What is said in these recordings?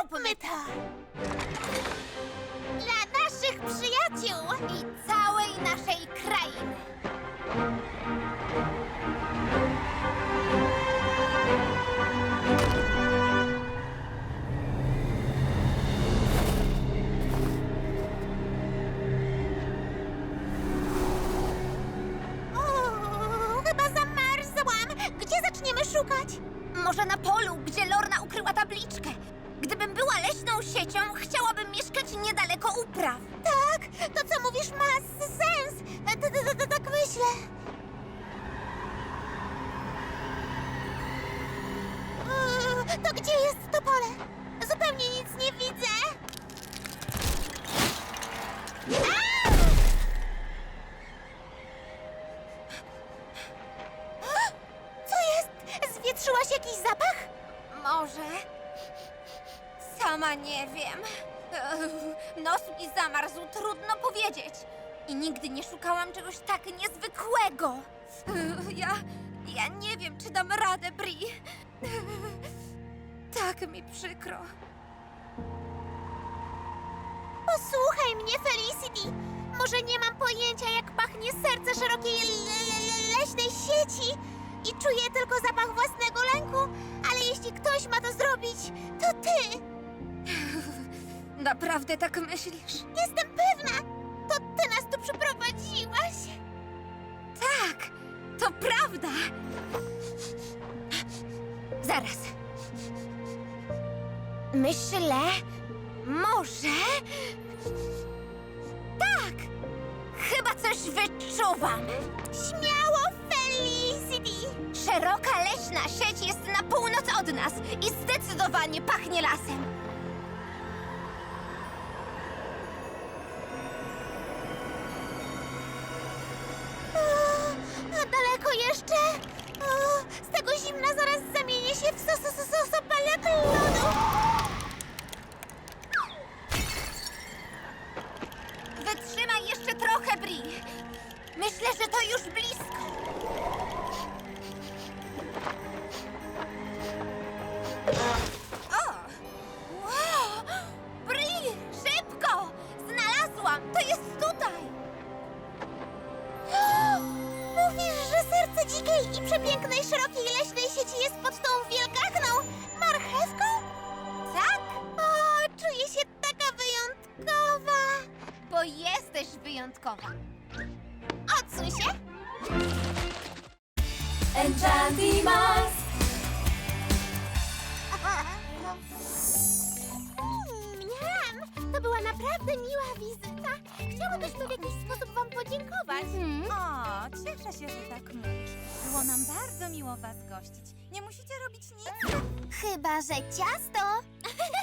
Zróbmy to! Dla naszych przyjaciół i całej naszej krainy. O, chyba zamarzłam. Gdzie zaczniemy szukać? Może na polu, gdzie Lorna ukryła tabliczkę. Gdybym była leśną siecią, chciałabym mieszkać niedaleko upraw. Tak, to co mówisz ma sens. T- Tak myślę. O, To gdzie jest to pole? Nos mi zamarzł, trudno powiedzieć. I nigdy nie szukałam czegoś tak niezwykłego. Ja. Ja nie wiem, czy dam radę, Bri. Tak mi przykro. Posłuchaj mnie, Felicity. Może nie mam pojęcia, jak pachnie serce szerokiej le- le- leśnej sieci i czuję tylko zapach własnego lęku, ale jeśli ktoś ma to zrobić, to ty. Naprawdę tak myślisz? Jestem pewna. To ty nas tu przyprowadziłaś. Tak, to prawda. Zaraz. Myślę, może. Tak! Chyba coś wyczuwam. Śmiało, Felicity! Szeroka leśna sieć jest na północ od nas i zdecydowanie pachnie lasem. Bo jesteś wyjątkowa. Odsuń się. Enchantimals! Mniam, to była naprawdę miła wizyta. Chciałabyśmy w jakiś sposób wam podziękować. O, cieszę się, że tak mówisz. Było nam bardzo miło was gościć. Nie musicie robić nic. Chyba, że ciasto.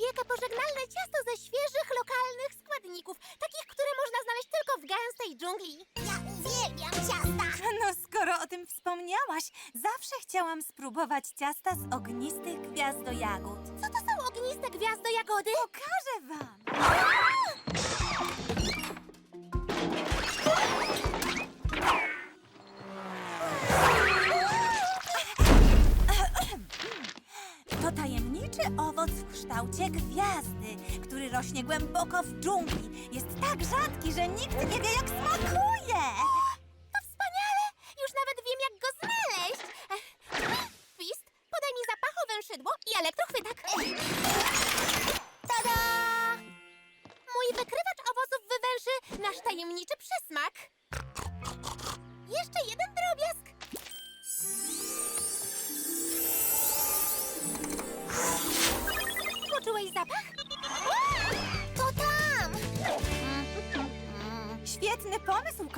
Upiekę pożegnalne ciasto ze świeżych, lokalnych składników. Takich, które można znaleźć tylko w gęstej dżungli. Ja uwielbiam ciasta. No, skoro o tym wspomniałaś, zawsze chciałam spróbować ciasta z ognistych gwiazdojagód. Co to są ogniste gwiazdo jagody? Pokażę wam! Kształcie gwiazdy, który rośnie głęboko w dżungli. Jest tak rzadki, że nikt nie wie, jak smakuje.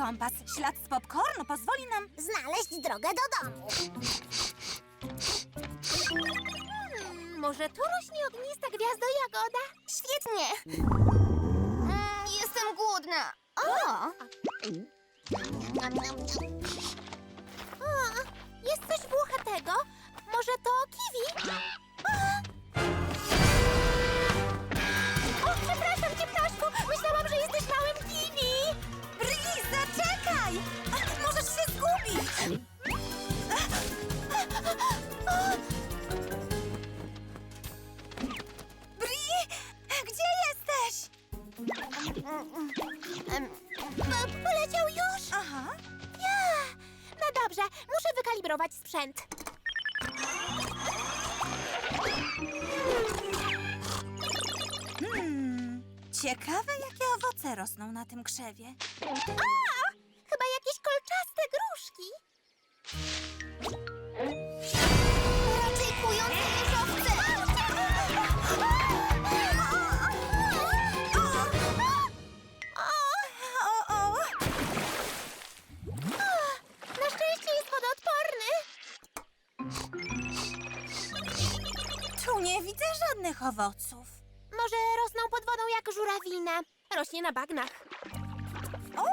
Kompas. Ślad z popcornu pozwoli nam znaleźć drogę do domu. Hmm, może tu rośnie ognista gwiazdo jagoda? Świetnie. Mm, jestem głodna. O! o! Jest coś włochatego. Może to kiwi? O! Sprzęt. Hmm, ciekawe, jakie owoce rosną na tym krzewie. A! Owoców. Może rosną pod wodą jak żurawina. Rośnie na bagnach. O,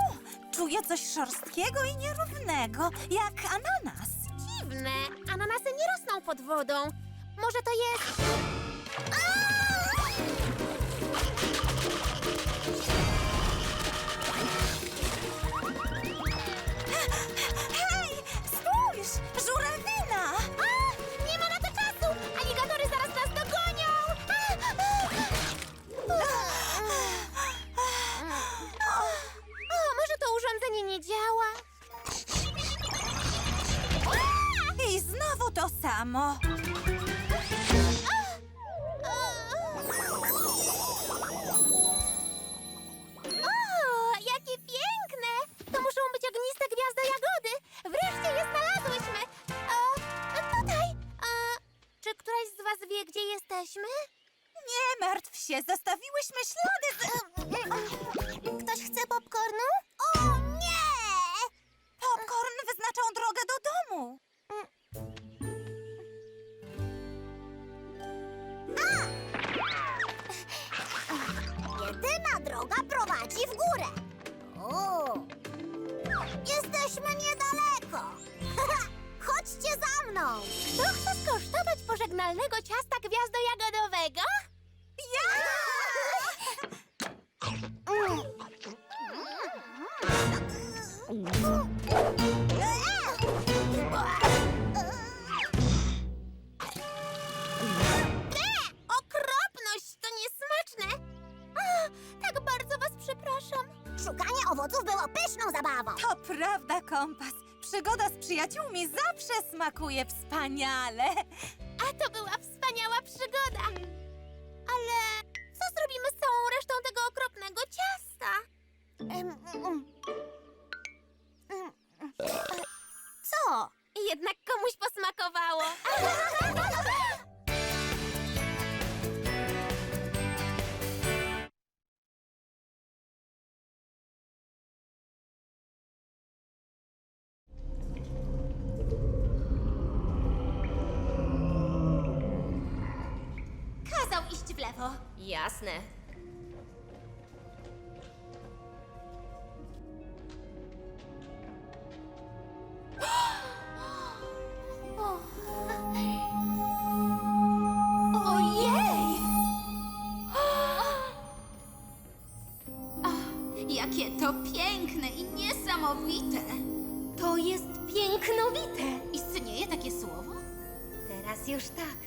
czuję coś szorstkiego i nierównego, jak ananas. Dziwne. Ananasy nie rosną pod wodą. Może to jest... znowu to ciasta gwiazdojagodowego? Ja! Okropność! To niesmaczne! Tak bardzo was przepraszam. Szukanie owoców było pyszną zabawą. To prawda, kompas. Przygoda z przyjaciółmi zawsze smakuje wspaniale. A to była wspaniała przygoda. Ale co zrobimy z całą resztą tego okropnego ciasta? Co? Jednak komuś posmakowało. lewo. Jasne. Ojej! Jakie to piękne i niesamowite! To jest pięknowite. Istnieje takie słowo? Teraz już tak.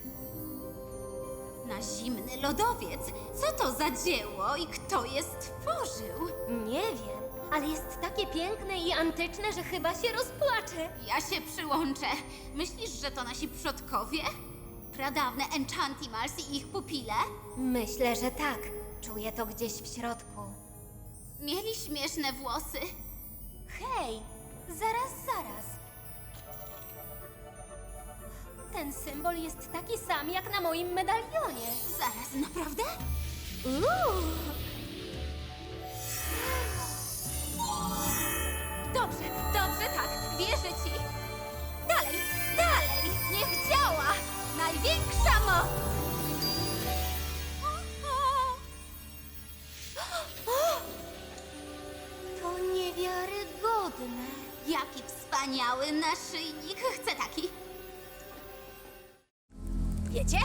Na zimny lodowiec. Co to za dzieło i kto je stworzył? Nie wiem, ale jest takie piękne i antyczne, że chyba się rozpłaczę. Ja się przyłączę. Myślisz, że to nasi przodkowie? Pradawne Enchantimals i ich pupile? Myślę, że tak. Czuję to gdzieś w środku. Mieli śmieszne włosy. Hej, zaraz, zaraz. Ten symbol jest taki sam jak na moim medalionie. Zaraz, naprawdę? Uuu. Dobrze, dobrze, tak. Wierzę ci. Dalej, dalej. Niech działa. Największa moc. To niewiarygodne. Jaki wspaniały naszyjnik. Chcę taki. Wiecie?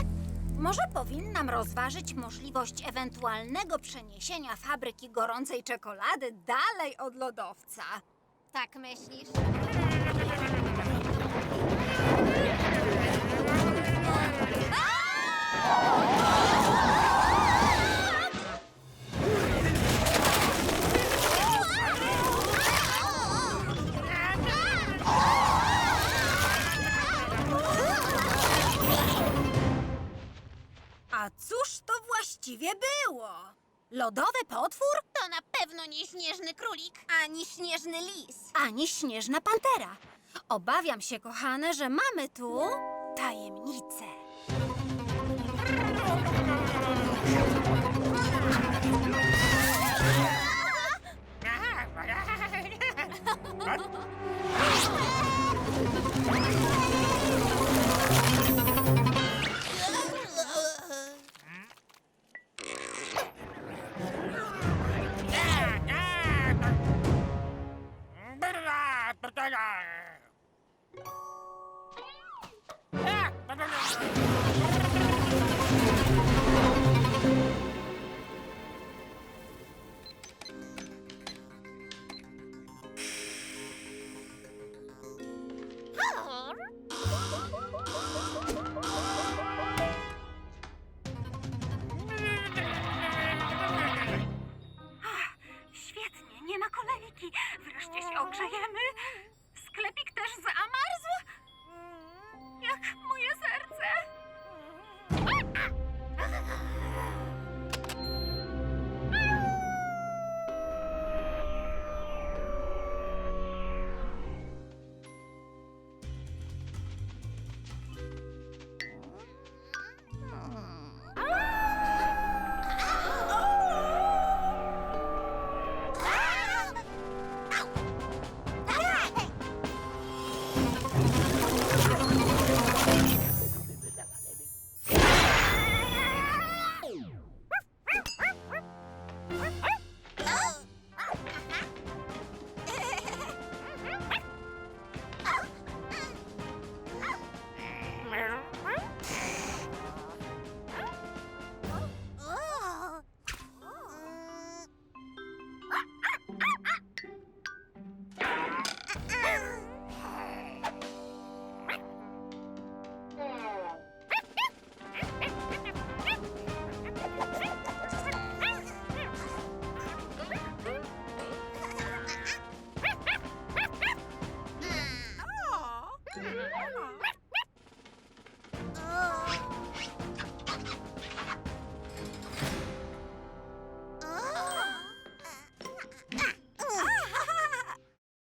Może powinnam rozważyć możliwość ewentualnego przeniesienia fabryki gorącej czekolady dalej od lodowca. Tak myślisz? Ani śnieżny lis. Ani śnieżna pantera. Obawiam się, kochane, że mamy tu tajemnicę. Bye-bye.